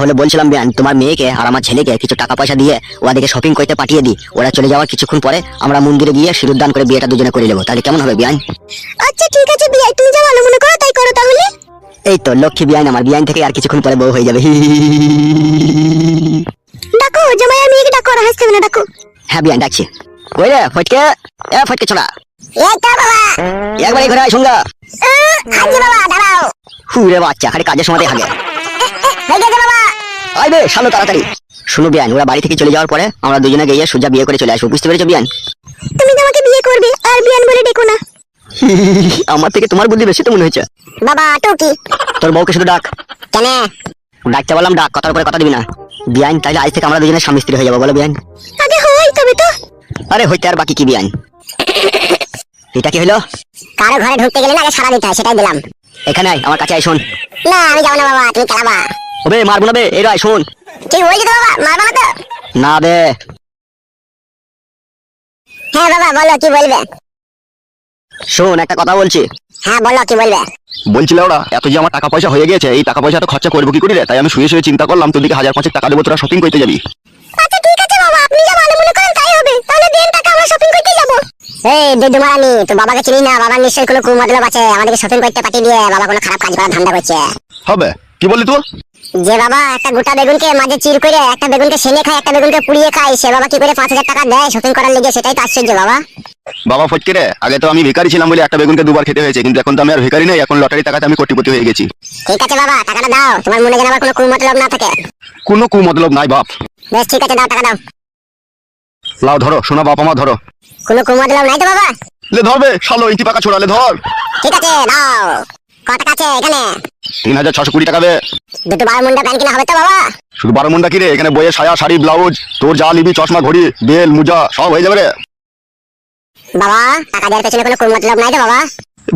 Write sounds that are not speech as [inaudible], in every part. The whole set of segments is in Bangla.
তাহলে বলছিলাম বিয়ান তোমার মেয়েকে আর আমার ছেলেকে কিছু টাকা পয়সা দিয়ে ওদেরকে শপিং করতে পাঠিয়ে দিই ওরা চলে যাওয়ার কিছুক্ষণ পরে আমরা মন্দিরে গিয়ে সিঁদুরদান করে বিয়েটা দুজনে করে নেব তাহলে কেমন হবে বিয়ান আচ্ছা ঠিক আছে বিয়াই তুমি যা ভালো মনে করো তাই করো তাহলে এই তো লক্ষ্মী বিয়ান আমার বিয়ান থেকে আর কিছুক্ষণ পরে বউ হয়ে যাবে ডাকো জামাই আর মেয়েকে ডাকো আর হাসতে না ডাকো হ্যাঁ বিয়ান ডাকছি কই রে ফটকে এ ফটকে ছোড়া তো বাবা একবার ঘরে আয় সঙ্গা আজ বাবা দাঁড়াও হুরে বাচ্চা খালি কাজের সময় হাগে হয়ে গেছে বাবা আইবে শালো তাড়াতাড়ি। শুনো বিয়ান ওরা বাড়ি থেকে চলে যাওয়ার পরে আমরা দুজনে গিয়ে সোজা বিয়ে করে চলে আসব। বুঝতে পেরেছ বিয়ান? তুমি তো আমাকে বিয়ে করবে আর বিয়ান বলে ডেকো না। আমার থেকে তোমার বুদ্ধি বেশি তো মনে হয়েছে। বাবা টুকি তোর বউকে শুধু ডাক। কেন? ডাকতে বললাম ডাক কথার উপরে কথা দিবি না। বিয়ান তাইলে আজ থেকে আমরা দুজনে স্বামী স্ত্রী হয়ে যাব বলো বিয়ান। আগে হই তবে তো। আরে হইতে আর বাকি কি বিয়ান? এটা কি হলো? কারও ঘরে ঢুকতে গেলে না আগে সারা দিতে হয় সেটাই দিলাম। এখানে আয় আমার কাছে আয় শোন। না আমি যাব না বাবা তুমি চালাবা ওবে মারবো না বে। এই আয় শোন। ঠিক বলছি তো বাবা? মারবা না তো? না বে। হ্যাঁ বাবা বলো কি বলবে? শোন একটা কথা বলছি। হ্যাঁ বলো কি বলবে? বলছিল ওরা এত যে আমার টাকা পয়সা হয়ে গেছে এই টাকা পয়সা তো খরচা করব কি করে রে? তাই আমি শুয়ে শুয়ে চিন্তা করলাম তোদিকে হাজার পাঁচেক টাকা দেবো তোরা শপিং করতে যাবি। আচ্ছা ঠিক আছে বাবা আপনি যা ভালো মনে করেন তাই হবে। তাহলে দেন টাকা আমরা শপিং করতে যাব। এই দিদু মারানি তুই বাবাকে চিনি না বাবার নিশ্চয়ই কোনো কুমতলব আছে আমাদেরকে শপিং করতে পাঠিয়ে দিয়ে বাবা কোনো খারাপ কাজ করার ধান্দা করছে। হবে। কি বললি তুই? যে বাবা একটা গোটা বেগুনকে মাঝে চির করে একটা বেগুনকে সেনে খায় একটা বেগুনকে পুড়িয়ে খায় সে বাবা কি করে পাঁচ হাজার টাকা দেয় শপিং করার লেগে? সেটাই তো আশ্চর্য বাবা। বাবা ফটকে রে আগে তো আমি ভিখারি ছিলাম বলে একটা বেগুনকে দুবার খেতে হয়েছে কিন্তু এখন তো আমি আর ভিখারি নেই এখন লটারি টাকাতে আমি কোটিপতি হয়ে গেছি। ঠিক আছে বাবা টাকাটা দাও তোমার মনে যেন আবার কোনো কুমতলব না থাকে। কোনো কু মতলব নাই বাপ। বেশ ঠিক আছে দাও টাকা দাও। লাও ধরো শোনা বাপ আমার ধরো। কোনো কুমতলব নাই তো বাবা? লে ধরবে শালো ইঞ্চি পাকা ছোড়ালে ধর। ঠিক আছে দাও। কত টাকা আছে এখানে? তিন হাজার ছশো কুড়ি টাকা বে দুটো বারো মুন্ডা প্যান্ট কিনা হবে তো বাবা? শুধু বারো মনটা কি রে? এখানে বইয়ের সায়া শাড়ি ব্লাউজ তোর যা নিবি চশমা ঘড়ি বেল মুজা সব হয়ে যাবে রে। বাবা টাকা দেওয়ার পেছনে কোনো কুমতলব নাই তো বাবা?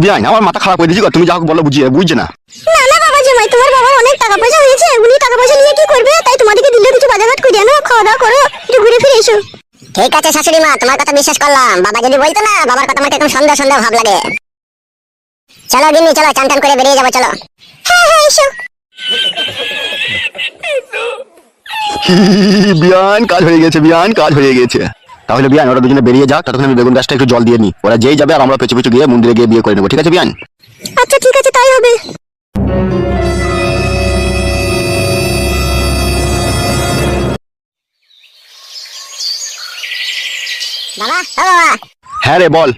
বিয়াই আমার মাথা খারাপ করে দিয়েছি তুমি যা হোক বলো বুঝিয়ে বুঝছে না। না না বাবা জামাই তোমার বাবার অনেক টাকা পয়সা হয়েছে। উনি টাকা পয়সা নিয়ে কি করবে? তাই তোমাদেরকে দিলে কিছু বাজারঘাট করে আনো খাওয়া দাওয়া করো একটু ঘুরে ফিরে এসো। ঠিক আছে শাশুড়ি মা তোমার কথা বিশ্বাস করলাম। বাবা যদি বলতো না বাবার কথা আমার একদম সন্দেহ সন্দেহ ভাব লাগে। চলো গিন্নি চলো চান টান করে বেরিয়ে যাব চলো। হ্যাঁ হ্যাঁ এসো। [laughs] বিয়ান কাজ হয়ে গেছে বিয়ান কাজ হয়ে গেছে। তাহলে বিয়ান ওরা দুজনে বেরিয়ে যাক ততক্ষণ আমি বেগুন গাছটা একটু জল দিয়ে নি। ওরা যেই যাবে আর আমরা পেছু পেছু গিয়ে মন্দিরে গিয়ে বিয়ে করে নেব ঠিক আছে বিয়ান? আচ্ছা ঠিক আছে তাই হবে। বাবা বাবা। হ্যাঁ রে বল।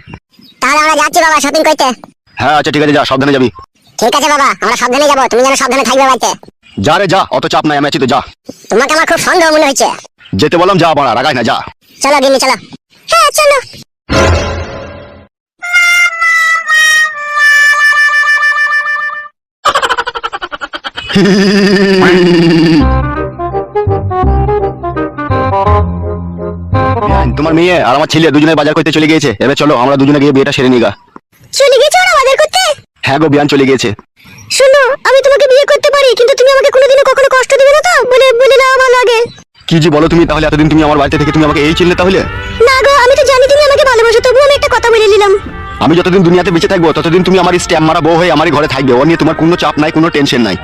তাহলে আমরা যাচ্ছি বাবা শপিং করতে। হ্যাঁ আচ্ছা ঠিক আছে যা সাবধানে যাবি। ঠিক আছে বাবা আমরা সাবধানে যাব তুমি যেন সাবধানে থাকবে বাড়িতে। যা রে যা অত চাপ নাই আমি আছি তো যা। তোমাকে আমার খুব সন্দেহ মনে হচ্ছে যেতে বললাম যা বাড়া রাগাই না যা। চলো গিন্নি চলো। হ্যাঁ চলো। তোমার মেয়ে আর আমার ছেলে দুজনে বাজার করতে চলে গিয়েছে। এবার চলো আমরা দুজনে গিয়ে বিয়েটা সেরে নিগা চলে গেছো ওরা বাজার করতে হ্যাঁ গো বিয়ান চলে গিয়েছে। শোনো আমি তোমাকে বিয়ে করতে পারি কিন্তু তুমি আমাকে কোনোদিনও কখনো কষ্ট দিবে না তো? বলে বলে দাও ভালো আগে কি যে বলো তুমি তাহলে এতদিন তুমি আমার বাড়িতে থেকে তুমি আমাকে এই চিনলে তাহলে? না গো আমি তো জানি তুমি আমাকে ভালোবাসো তবুও আমি একটা কথা বলে নিলাম। আমি যতদিন দুনিয়াতে বেঁচে থাকব ততদিন তুমি আমার স্ট্যাম্প মারা বউ হয়ে আমার ঘরে থাকবে ও নিয়ে তোমার কোনো চাপ নাই কোনো টেনশন নাই।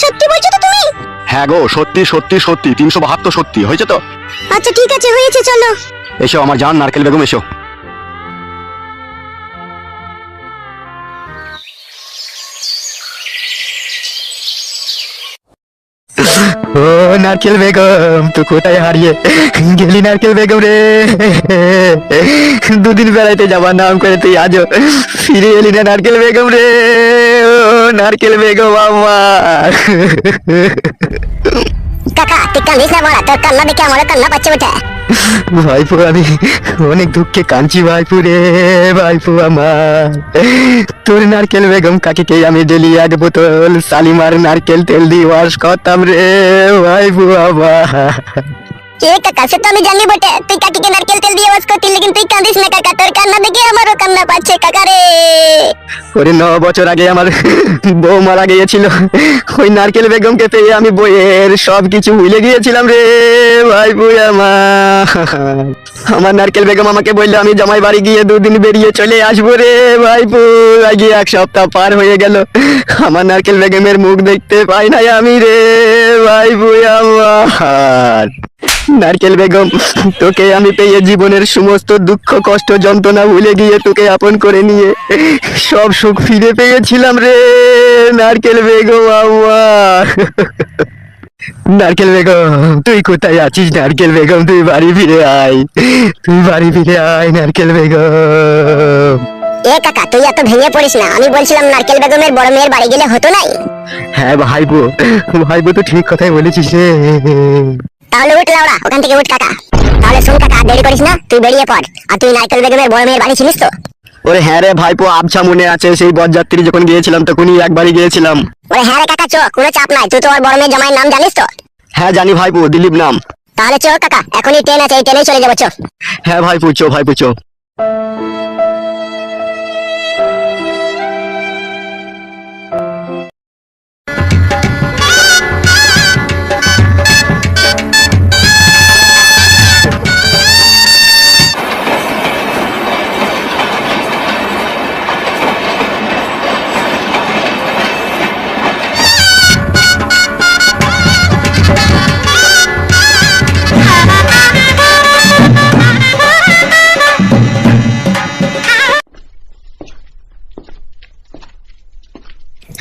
সত্যি বলছো তো তুমি? হ্যাঁ গো সত্যি সত্যি সত্যি তিনশো বাহাত্তর সত্যি হয়েছে তো? আচ্ছা ঠিক আছে হয়েছে চলো। এসো আমার জান নারকেল বেগম এসো। ও নারকেল বেগম তুই কোথায় হারিয়ে গেলি নারকেল বেগম রে। দুদিন বেড়াইতে যাবার নাম করে তুই আজও ফিরে এলি না নারকেল বেগম রে। ও নারকেল বেগম আমার কাকা, তুই কান্দিস না বলা তোর কান্না দেখে আমার কান্না পাচ্ছে ওঠে ভাইপো, আমি অনেক দুঃখে কাঁদছি ভাইপু রে, ভাইপু আমার। তোর নারকেল বেগম কাকিকে আমি ডেলি এক বোতল, শালিমার নারকেল তেল দিয়ে ওয়াশ করতাম রে, ভাইপু আমার। এ কাকা সে আমি জানি বটে তুই কাকিকে নারকেল তেল দিয়ে তুই কাঁদিস না কাকা কান্না দেখে আমারও কান্না পাচ্ছে কাকা রে ন বছর আগে আমার বউ মারা গিয়েছিল ওই নারকেল বেগমকে পেয়ে আমি বইয়ের সব কিছু গিয়েছিলাম রে ভাই বুই আমার আমার নারকেল বেগম আমাকে বলল আমি জামাই বাড়ি গিয়ে দুদিন বেরিয়ে চলে আসব রে ভাই গিয়ে এক সপ্তাহ পার হয়ে গেল আমার নারকেল বেগমের মুখ দেখতে পাই নাই আমি রে ভাই বুই আমার নারকেল বেগম তোকে আমি পেয়ে জীবনের সমস্ত দুঃখ কষ্ট যন্ত্রণা ভুলে গিয়ে তোকে আপন করে নিয়ে সব সুখ ফিরে পেয়েছিলাম রে নারকেল বেগম আমার নারকেল বেগম তুই কোথায় আছিস নারকেল বেগম? তুই বাড়ি ফিরে আয় তুই বাড়ি ফিরে আয় নারকেল বেগম। এ কাকা তুই এত ভেঙে পড়িস না আমি বলছিলাম নারকেল বেগমের বড় মেয়ের বাড়ি গেলে হতো নাই? হ্যাঁ ভাইবো ভাইবো তো ঠিক কথাই বলেছিস রে। তাহলে উঠ লাউড়া ওখান থেকে উঠ কাকা। তাহলে শোন কাকা দেরি করিস না তুই বেরিয়ে পড়। আর তুই নারকেল বেগমের বড় মেয়ের বাড়ি চিনিস তো? ওরে হ্যাঁ রে ভাইপো আবছা মনে আছে সেই বরযাত্রী যখন গিয়েছিলাম তখনই একবারই গিয়েছিলাম। ওরে হ্যাঁ রে কাকা চো কোনো চাপ নাই তুই তো ওর বড় মেয়ের জামাইয়ের নাম জানিস তো? হ্যাঁ জানি ভাইপো দিলীপ নাম। তাহলে চো কাকা এখনই ট্রেন আছে এই ট্রেনেই চলে যাব চো। হ্যাঁ ভাই পুচো ভাই পুচো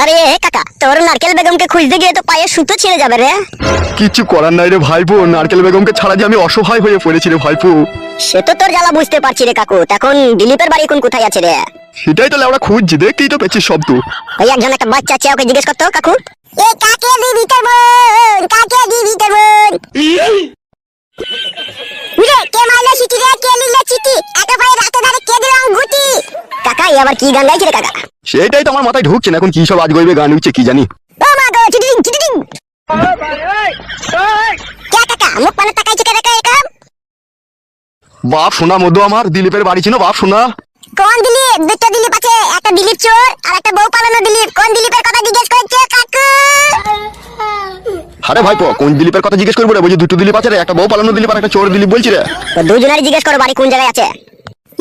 আরে কাকা তোর নারকেল বেগমকে খুঁজতে গিয়ে তো পায়ে সুতো ছিঁড়ে যাবে রে। কিচ্ছু করার নাই রে ভাইপো নারকেল বেগমকে ছাড়া যে আমি অসহায় হয়ে পড়েছি রে ভাইপো। সে তো তোর জ্বালা বুঝতে পারছি রে কাকু এখন দিলীপের বাড়ি কোন কোথায় আছে রে? সেটাই তো লেওড়া খুঁজছি দেখতেই তো পেয়েছিস সব তো। ওই একজন একটা বাচ্চা আছে ওকে জিজ্ঞেস করতো কাকু? এ কাকে দিবি তোর বোন? কাকে দিবি তোর বোন? উরে কে মাইলো চিঠি রে কে লিলে চিঠি? এত ভাই রাতে ধারে কে দিলাম গুটি কাকা এই আবার কি গান গাইছে রে কাকা? সেটাই তো আমার মাথায় ঢুকছে না এখন কি সব আজ গইবে গান উঠছে কি জানি। ও মা গো চিঠি দিন কে কাকা মুখ পানে তাকাইছে কে রে কাকা বাপ শোনা মধ্যে আমার দিলীপের বাড়ি ছিল বাপ শোনা কোন দিলীপ? দুটো দিলীপ আছে একটা দিলীপ চোর আর একটা বউ পালানো দিলীপ। কোন দিলীপের কথা জিজ্ঞেস করছে কাকু? আরে ভাইপো কোন দিলীপের কথা জিজ্ঞেস করব রে? বলছি দুটো দিলীপ আছে রে একটা বউ পালানো দিলীপ আর একটা চোর দিলীপ বলছি রে। তো দুজনেরই জিজ্ঞেস করো বাড়ি কোন জায়গায় আছে।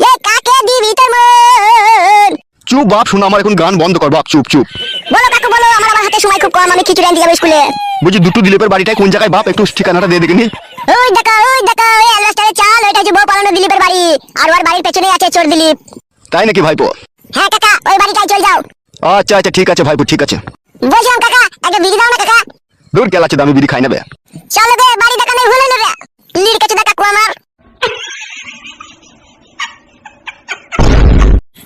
এ কাকে দিবি তোর মন? চুপ বাপ শোনা আমার এখন গান বন্ধ কর বাপ চুপ চুপ। বলো কাকু বলো আমার আবার হাতে সময় খুব কম আমি খিচুড়ি আনতে যাব স্কুলে। বলছি দুটো দিলীপের বাড়িটাই কোন জায়গায়? বাপ একটু ঠিকানাটা দিয়ে দেখে নি। ওই দেখা ওই দেখা ওই আলাস্টারে চাল ওইটা হচ্ছে বউ পালানো দিলীপের বাড়ি। আর ওর বাড়ির পেছনে আছে চোর দিলীপ। তাই নাকি ভাইপো? হ্যাঁ কাকা ওই বাড়িটাই চল যাও। আচ্ছা আচ্ছা ঠিক আছে ভাইপো ঠিক আছে। বলছিলাম কাকা একটা বিড়ি দাও না কাকা। দূর গেল আছে দামি বিড়ি খাই নেবে। চলো গে বাড়ি দেখানো ভুলে নেবে লির কাছে দেখা কাকু আমার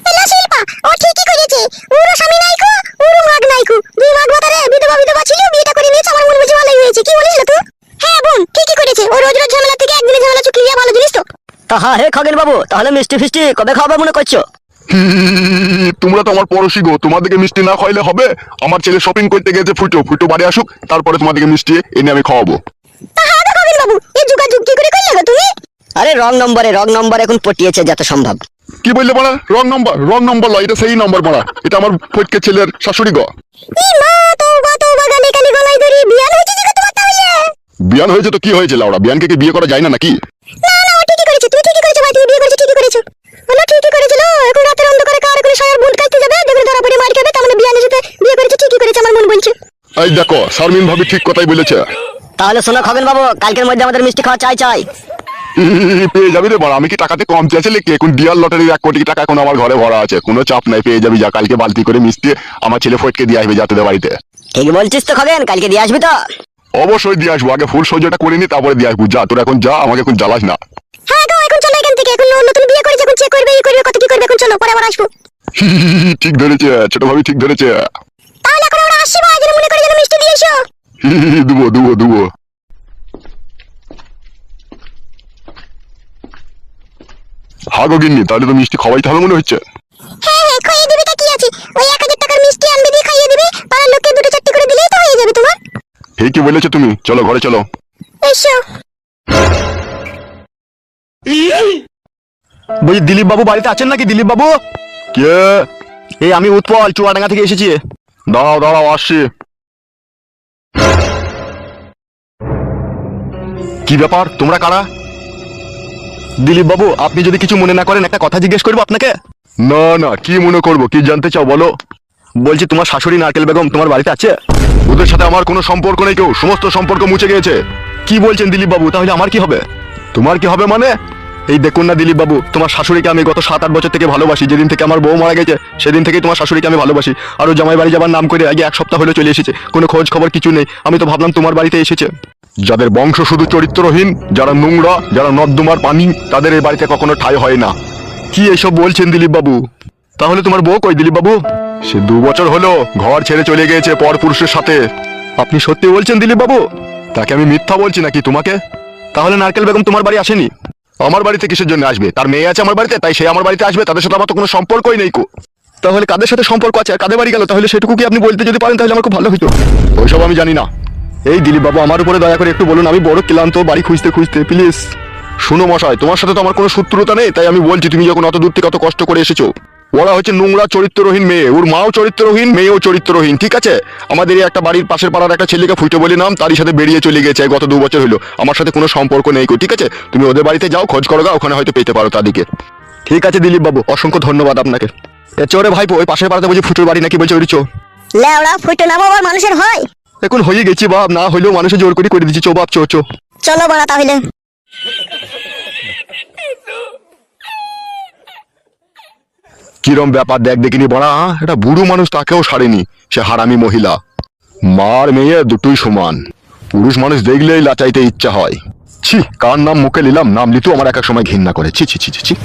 এলা শিল্পা ও ঠিকই করেছে। উরো স্বামী নাইকো উরো মাগ নাইকো দুই মাগ বাতারে বিধবা বিধবা ছিল বিয়েটা করে নিয়েছে আমার মনে বুঝে ভালোই হয়েছে। কি বলিস তুই? হ্যাঁ বোন ঠিকই করেছে। ও রোজ রোজ ঝামেলা থেকে একদিনে ঝামেলা চুকিয়ে ভালো জিনিস তো। তাহা হে খগেন বাবু তাহলে মিষ্টি ফিষ্টি কবে খাওয়াবে মনে করছ? তোমরা তো আমার পড়োশি গো। তোমাদেরকে মিষ্টি না খাইলে হবে? আমার ছেলে শপিং করতে গেছে ফুটো ফুটো বাড়ি আসুক তারপরে তোমাদেরকে মিষ্টি এনে আমি খাওয়াবো। হ্যাঁ বাবু এই যোগাযোগ কি করে করলে তুমি? আরে রং নম্বরে রং নম্বর এখন পটিয়েছে যত সম্ভব। কি বললে বলা রং নম্বর? রং নম্বর লয় এটা সেই নম্বর বলা এটা আমার ফটকে ছেলের শাশুড়ি গো। বিয়ান হয়েছে তো কি হয়েছে লাউড়া বিয়ানকে কি বিয়ে করা যায় না নাকি না না ও ঠিকই করেছে তুই ঠিকই করেছ ভাই তুই বিয়ে করেছ ঠিকই করেছ বলো ঠিকই করেছিল এখন রাতের অন্ধকারে কার করে সায়ার বুট কাটতে যাবে দেখবে ধরা পড়ে মার খাবে তার মানে বিয়ানের সাথে বিয়ে করেছে ঠিকই করেছে আমার মন বলছে এই দেখো শারমিন ভাবি ঠিক কথাই বলেছে। তাহলে শোনো খগেন বাবু কালকের মধ্যে আমাদের মিষ্টি খাওয়া চাই চাই। [laughs] পেয়ে যাবি রে বড় আমি কি টাকাতে কম চেয়েছিলে কি এখন ডিয়ার লটারির এক কোটি টাকা এখন আমার ঘরে ভরা আছে কোনো চাপ নাই পেয়ে যাবি যা কালকে বালতি করে মিষ্টি আমার ছেলে ফটকে দিয়ে আসবে যা তোদের বাড়িতে। ঠিক বলছিস তো খগেন কালকে দিয়ে আসবি তো। অবশ্যই দিয়ে আসব আগে ফুল সহ্যটা করে নি তারপরে দিয়ে আসব যা তোর এখন যা আমাকে এখন জ্বালাস না। হ্যাঁ গো এখন চলো এখান থেকে এখন নতুন বিয়ে করেছে এখন চেক করবে ই করবে কত কি করবে এখন চলো পরে আবার আসব। [laughs] ঠিক ধরেছে ছোট ভাবি ঠিক ধরেছে। তাহলে এখন আমরা আসছি যেন মনে করে যেন মিষ্টি দিয়ে এসো। দুবো দুবো দুবো। হাগো গিন্নি তাহলে তো মিষ্টি খাওয়াইতে হবে মনে হচ্ছে। হ্যাঁ হ্যাঁ খাইয়ে দিবে তা কি আছে? ওই এক হাজার টাকার মিষ্টি আনবে দিয়ে খাইয়ে দিবে পাড়ার লোককে দুটো চারটি করে দিলেই তো হয়ে যাবে তোমার। হে কি বলেছ তুমি? চলো ঘরে চলো। এসো। বলছি দিলীপ বাবু বাড়িতে আছেন নাকি দিলীপ বাবু কে? এই আমি উৎপল চুয়াডাঙ্গা থেকে এসেছি। দাঁড়াও দাঁড়াও, আসছি। কি ব্যাপার? তোমরা কারা? দিলীপ বাবু, আপনি যদি কিছু মনে না করেন, একটা কথা জিজ্ঞেস করব আপনাকে? না না, কি মনে করব? কি জানতে চাও, বলো। বলছি, তোমার শাশুড়ি নারকেল বেগম তোমার বাড়িতে আছে? ওদের সাথে আমার কোনো সম্পর্ক নেই কেউ, সমস্ত সম্পর্ক মুছে গিয়েছে। কি বলছেন দিলীপ বাবু? তাহলে আমার কি হবে? তোমার কি হবে মানে? এই দেখুন না দিলীপ বাবু, তোমার শাশুড়িকে আমি গত সাত, আট বছর থেকে ভালোবাসি। যেদিন থেকে আমার বউ মারা গেছে, সেদিন থেকে তোমার শাশুড়িকে আমি ভালোবাসি। আর ও জামাই বাড়ি যাবার নাম করে আগে এক সপ্তাহ হলে চলে এসেছে। কোনো খোঁজ খবর কিছু নেই। আমি তো ভাবলাম তোমার বাড়িতে এসেছে। যাদের বংশ শুধু চরিত্রহীন, যারা নোংরা, যারা নর্দমার পানি, তাদের এই বাড়িতে কখনো ঠাই হয় না। কি এসব বলছেন দিলীপ বাবু? তাহলে তোমার বউ কই দিলীপ বাবু? সে দু বছর হলো ঘর ছেড়ে চলে গিয়েছে পর পুরুষের সাথে। আপনি সত্যি বলছেন দিলীপ বাবু? তাকে আমি মিথ্যা বলছি নাকি তোমাকে? তাহলে নারকেল বেগম তোমার বাড়ি আসেনি? আমার বাড়িতে কিসের জন্য আসবে? তার মেয়ে আছে আমার বাড়িতে, তাই সে আমার বাড়িতে আসবে, তাদের সাথে আমার তো কোনো সম্পর্কই নেই কো। তাহলে কাদের সাথে সম্পর্ক আছে আর কাদের বাড়ি গেল? তাহলে সেটুকু কি আপনি বলতে যদি পারেন তাহলে আমার খুব ভালো হতো ওইসব আমি জানি না। এই দিলীপ বাবু, আমার উপরে দয়া করে একটু বলুন, আমি বড় ক্লান্ত, বাড়ি খুঁজতে খুঁজতে, প্লিজ। শুনো মশাই, তোমার সাথে তো আমার কোনো শত্রুতা নেই, তাই আমি বলছি, তুমি যখন অত দূর থেকে অত কষ্ট করে এসেছ ওরা হচ্ছে নোংরা চরিত্রহীন মেয়ে। ওর মাও চরিত্রহীন মেয়েও চরিত্রহীন ঠিক আছে? আমাদের এই একটা বাড়ির পাশের পাড়ার একটা ছেলেকে ফুটে বলে নাম তারই সাথে বেরিয়ে চলে গেছে গত দু বছর হলো। আমার সাথে কোনো সম্পর্ক নেই ঠিক আছে? তুমি ওদের বাড়িতে যাও খোঁজ করো ওখানে হয়তো পেতে পারো তাদেরকে। ঠিক আছে দিলীপ বাবু অসংখ্য ধন্যবাদ আপনাকে। এ চোরে ভাইপো ওই পাশের পাড়াতে বলছি ফুটোর বাড়ি নাকি বলছে ওই চো। লেওড়া ফুটো নামো আবার মানুষের হয়। এখন হয়ে গেছি বাপ না হইলেও মানুষের জোর করে করে দিচ্ছি চো বাপ চো চো। চলো বাড়া তাহলে। কিরম ব্যাপার দেখ দেখিনি বড়া এটা বুড়ো মানুষ তাকেও সারেনি, সে হারামি মহিলা। মার মেয়ে দুটোই সমান। পুরুষ মানুষ দেখলেই লাচাইতে ইচ্ছা হয়। ছি, কার নাম মুখে নিলাম? নাম লিতেও আমার এক এক সময় ঘৃণা করে। ছি ছি ছি ছি ছি।